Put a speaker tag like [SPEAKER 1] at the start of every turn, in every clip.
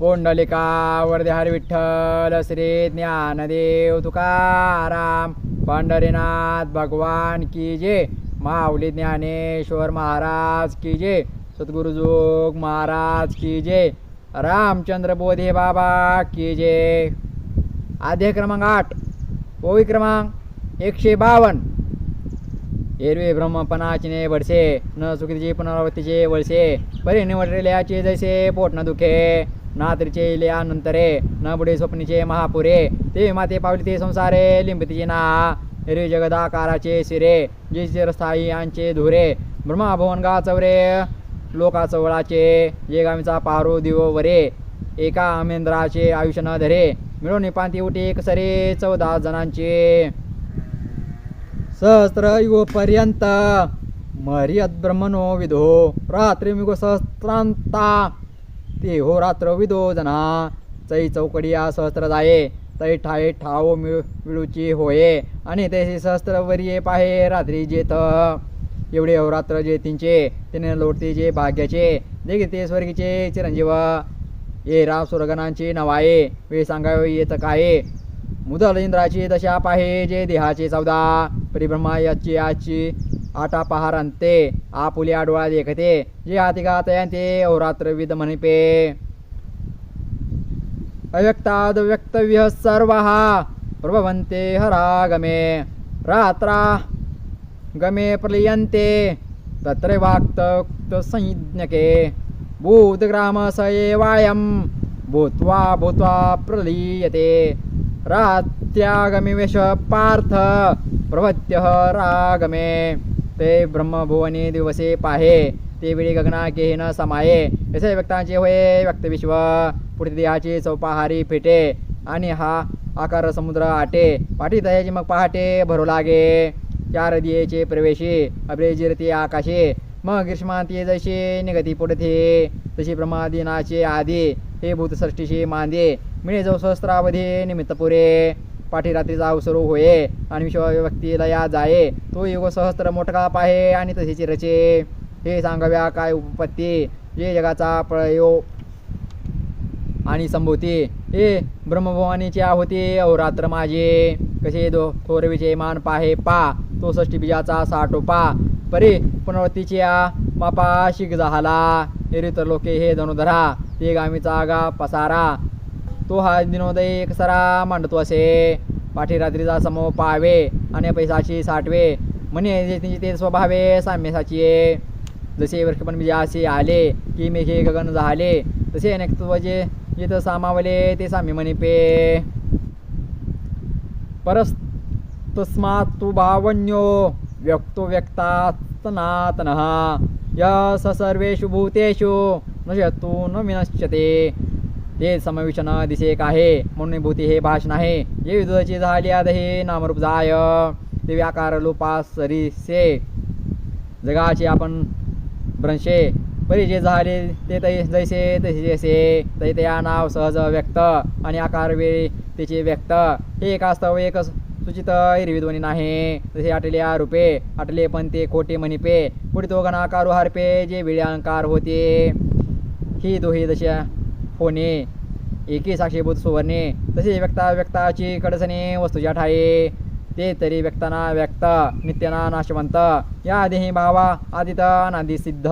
[SPEAKER 1] पोंडलिका वरदे हरी विठ्ठल श्री ज्ञानदेव तुकाराम पंढरीनाथ भगवान की जे माऊली ज्ञानेश्वर महाराज की जे सद्गुरुजोग महाराज की जे रामचंद्र बोधे बाबा की जे अध्याय क्रमांक आठ ओवी क्रमांक एकशे बावन्न. एरवे ब्रह्मपणाचिने वडसे न चुकीचे पुनरावृत्तीचे वळसे परी जैसे पोट न दुखे. ना तरीचे न बुडे स्वप्नीचे महापुरे ते माते पावली ते संसारे लिंबतीचे ना रे जगदाकाराचे शिरे जे चिरस्थायी यांचे धुरे ब्रह्माभुवन गा चवरे लोका चवळाचे जे गामीचा पारो दिव वरे एका अमेंद्राचे आयुष्य न धरे मिळून पांती एक सरे चौदा जणांचे. सहस्र सहस्रयुगपर्यंत मर्याद ब्रह्मनो विधो रात्री मिगो सहस्रांता ते हो रात्र विदो जना चई चौकडिया सहस्त्र जाये तै ठाये ठाव मिळू मिळूची होये. आणि तैसे सहस्त्र वरिये पाहे रात्री जेत एवढे हो अवरात्र जे तिंचे तिने लोटते जे भाग्याचे. देखील ते स्वर्गीचे चिरंजीव. ये राव सुरगणांची नवाये वे सांगावे येत काय? मुदल इंद्राची दशा पाहे जे देहाचे चौदा परिब्रह्मा याची आजची आटा पहार अंते आपुले आडोळा देखते जे हाती गातयांते अहोरात्र विध म्हणपे. अव्यक्ताद व्यक्तव्य सर्व प्रभवन्ते हरागमे रात्रा गमे प्रलियन्ते तत्र वाक्त संज्ञके. भूतग्राम स एवायं भूत्वा भूत्वा प्रलीयते. रात्यागमिवेश पार्थ प्रवत्य रागमे. ते ब्रह्मभुवनी दिवसे पाहे ते वेळी गगना के न समाये. यसे व्यक्तांचे होय व्यक्तविश्व पुढे देहाची चौपाहारी फेटे आणि हा आकार समुद्र आटे. पाठी दयाची मग पहाटे भरू लागे चार दियेचे प्रवेशी अभ्रेजिरती आकाशे. मग ग्रीष्मांती जशी निगती पुढे तशी ब्रह्मादिनाचे आधी हे भूतसृष्टीशी मांदे. मिळे जो सहस्रावधी निमित्त पुरे. पाठी रात्रीचा होये आणि विश्व व्यक्तीला या जाये. तो युग सहस्त्र मोठका पाहे आणि तसेची रचे. हे सांगाव्या काय उपपत्ती? जे जगाचा प्रयो आणि संभूती. हे ब्रह्मभवानीची आहुती. अहोरात्र माझे. कसे दो थोरवीचे मान पाहे पा. तो षष्टी बीजाचा साठो पा. परी पुनरावृत्तीची आ मापा शिक झाला हे लोके हे धनुधरा. ते गामीचा आगा पसारा. तो हा दिनोदय एकसरा मांडतो असे. पाठी रात्रीचा समो पाहावे आणि पैसाची साठवे. म्हणे ते स्वभावे साम्यसाची जसे वर्षपण बीजे असे आले की मेघे गगन झाले. तसे अनेक जे जिथं सामावले ते साम्य म्हणे पे परस तस्मात् तु भावन्यो व्यक्तो व्यक्ता या यस सर्वेषु भूतेषु नश्यतु न विनश्यते. ते समविषण दिसेक आहे म्हणून भूती हे भाषण आहे. जे विदुची झाली आदहे नामरूप जाय. ते व्याकार लोपासरीसे जगाचे आपण भ्रंशे. परी जे झाले ते तै जैसे तसे जैसे. तै त्या नाव सहज व्यक्त. आणि आकार वेळी त्याचे व्यक्त. हे एक असतं एक सूचित हिरविध्वनी नाही. तसे आटले रूपे आटले पण ते खोटे मणिपे पुढे तो गणाकारू हारपे जे वेळी होते. ही दोही दशा होणे एकी साक्षीभूत सुवर्णे तसे व्यक्ता व्यक्ताची कडसणे वस्तूच्या ठाये ते तरी व्यक्ताना व्यक्त नित्यना नाशवंत. या देही भावा आदित नादी सिद्ध.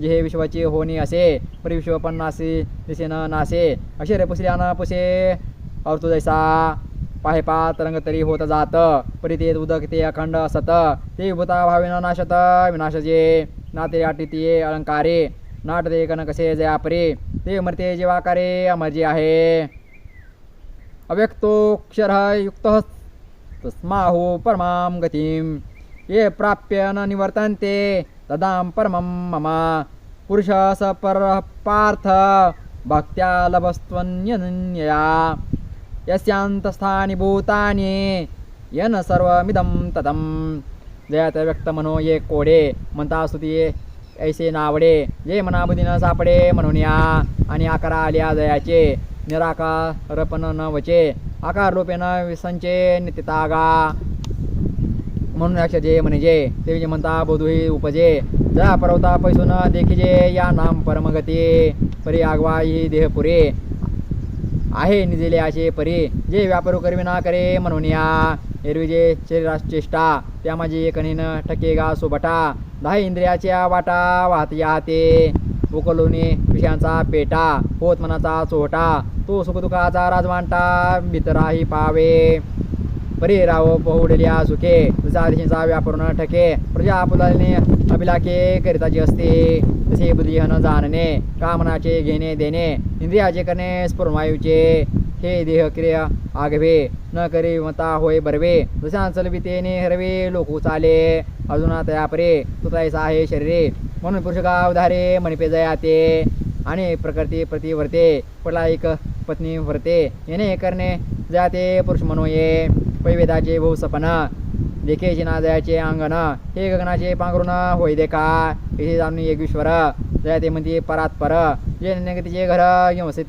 [SPEAKER 1] जे हे विश्वाची होणी असे परिविश्व पण नासे दिसे न नासे. असे रे पुसल्यानं पुसे अवतु जैसा. पाहे पा तरंग तरी होत जात. परी ते उदक ते अखंड असत. ते भूता भावेन नाशत विनाशजे. नाते आटी ते अलंकारे. नाट दे कन कसे जयापरे ते मरते जेवाकारे अमरजी आहे. अव्यक्तोक्षर युक्त तस्माहो परमां गतिं ये प्राप्य न निवर्तन्ते तदां परमं मम. पुरुषः स पार्थ भक्त्या लभस्त्वन्यनन्यया. यस्यांतस्थानि भूतानि येन सर्वमिदं ततं जयात व्यक्त म्हणो ये कोडे म्हणता स्तुती ऐसे नावडे जे मनाबुद्धीनं सापडे म्हणून या. आणि आकारा आल्या जयाचे निराकारपण न वचे. आकार रूपेन विसंचे नित्यतागा म्हणून अक्ष जे. म्हणजे ते जे म्हणता बोधुही उपजे. जा पर्वता पैसून देखिजे या नाम परमगती. परी आगवा ही देह पुरे. आहे निजेले असे परी. जे व्यापारू करविना करे म्हणून या. एरवी जे शरीरास चेष्टा त्या माझी एकणीन ठकेगा सुबटा सोबटा दहा इंद्रियाच्या वाटा वाहत ते उकलुने विषयांचा पेटा होत मनाचा चोहटा तो सुखदुखाचा राजवांटा मित्राही पावे. परी राव पहुडल्या सुखे जसा दिशेचा व्यापारून ठके प्रजा पुलाने अभिलाखे करिताची असते. तसे बुद्धिहन जाणणे कामनाचे घेणे देणे इंद्रियाचे करणे स्फुरमायूचे हे देहक्रिया आगवे न करी मता होय बरवे. जशा चलवितेने हरवे लोक चाले अजून तयापरे परे आहे शरीरे. म्हणून पुरुष गाव धारे मणिपे जयाते. आणि प्रकृती प्रति वर्ते पडला एक पत्नी वर्ते. येणे करणे जाते पुरुष म्हणूये पैवेदाचे भूसपन देखेचे ना जयाचे अंगण. हे गगनाचे पांघरुण होय देखा. येथे जाणून येगीश्वर. जयाते म्हणते परात पर जे नगतीचे घर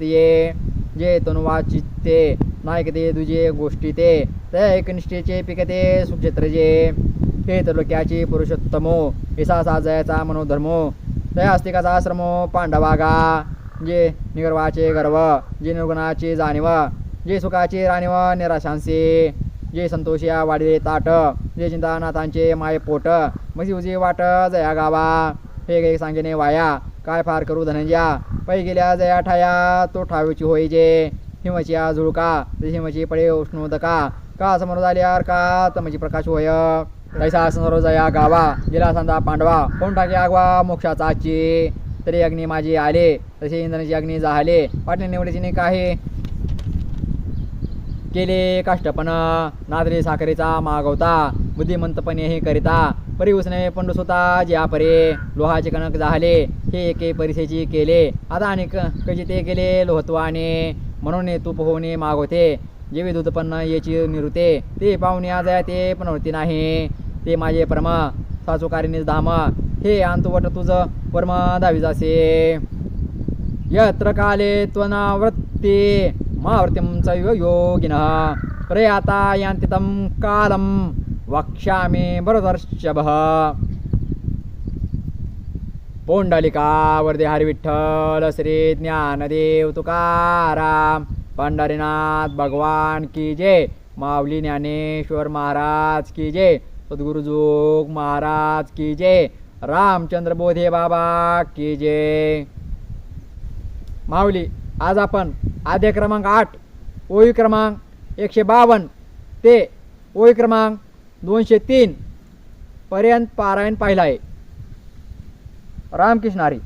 [SPEAKER 1] ये जे तनुवा चित्ते नायकते दुजे गोष्टी ते त्या एकनिष्ठेचे पिकते सुक्षेत्र जे हे तलोक्याचे पुरुषोत्तमो हिसा सा जयाचा मनोधर्मो त्या अस्तिकाचा आश्रमो पांडवागा जे निगर्वाचे गर्व जे निर्गुणाचे जाणीव जे सुखाचे राणीव निराशांचे जे संतोषिया वाढिले ताट जे चिंतानाथांचे माय पोट मसी उजी वाट जया गावा हे गे सांगेने वाया काय फार करू धनंजया पै गेल्या जया ठाया तो ठावेची होय जे. आ झुळका हिमची पडे उष्णोदका का समोर झाल्यावर का? तमची म्हणजे प्रकाश होय. तैसा समोर जया गावा गेला सांदा पांडवा. कोण टाके आगवा? मोक्षाचा आजची तरी अग्नी माझी आले. तसे इंद्राची अग्नी जाहले पाटणे निवडीची काही केले काष्टपण. नादरी साखरेचा मागवता. बुद्धिमंतपणे हे करिता. परी उसने स्वतः ज्या परे लोहाचे कणक झाले हे एके परिसेची केले. आता आणि कशी ते केले? लोहत्वाने. म्हणून तू पोहणे मागवते. जे विद्युतपन्न याची निरुते. ते पाहुणे आज ते पण होती नाही. ते माझे परम साचुकारीने धाम. हे अंतुवट तुझं परम दावी जासे यत्र काले त्वनावृत्ती. मावृत्तिं योगिन योगिनः. प्रयाता यांतितम कालम. वक्ष्यामे बरोदर्शभ पोंडलिका वरदे हरिविठ्ठल श्री ज्ञानदेव तुकाराम। पंढरीनाथ भगवान की जय। माऊली ज्ञानेश्वर महाराज की जय। सद्गुरुजोग महाराज की जय। रामचंद्र बोधे बाबा की जय। माऊली आज आपण आद्य क्रमांक आठ ओळी क्रमांक एकशे बावन्न ते ओळी क्रमांक दोनशे तीन पर्यंत पारायण पाहिलं आहे. रामकृष्ण हरी.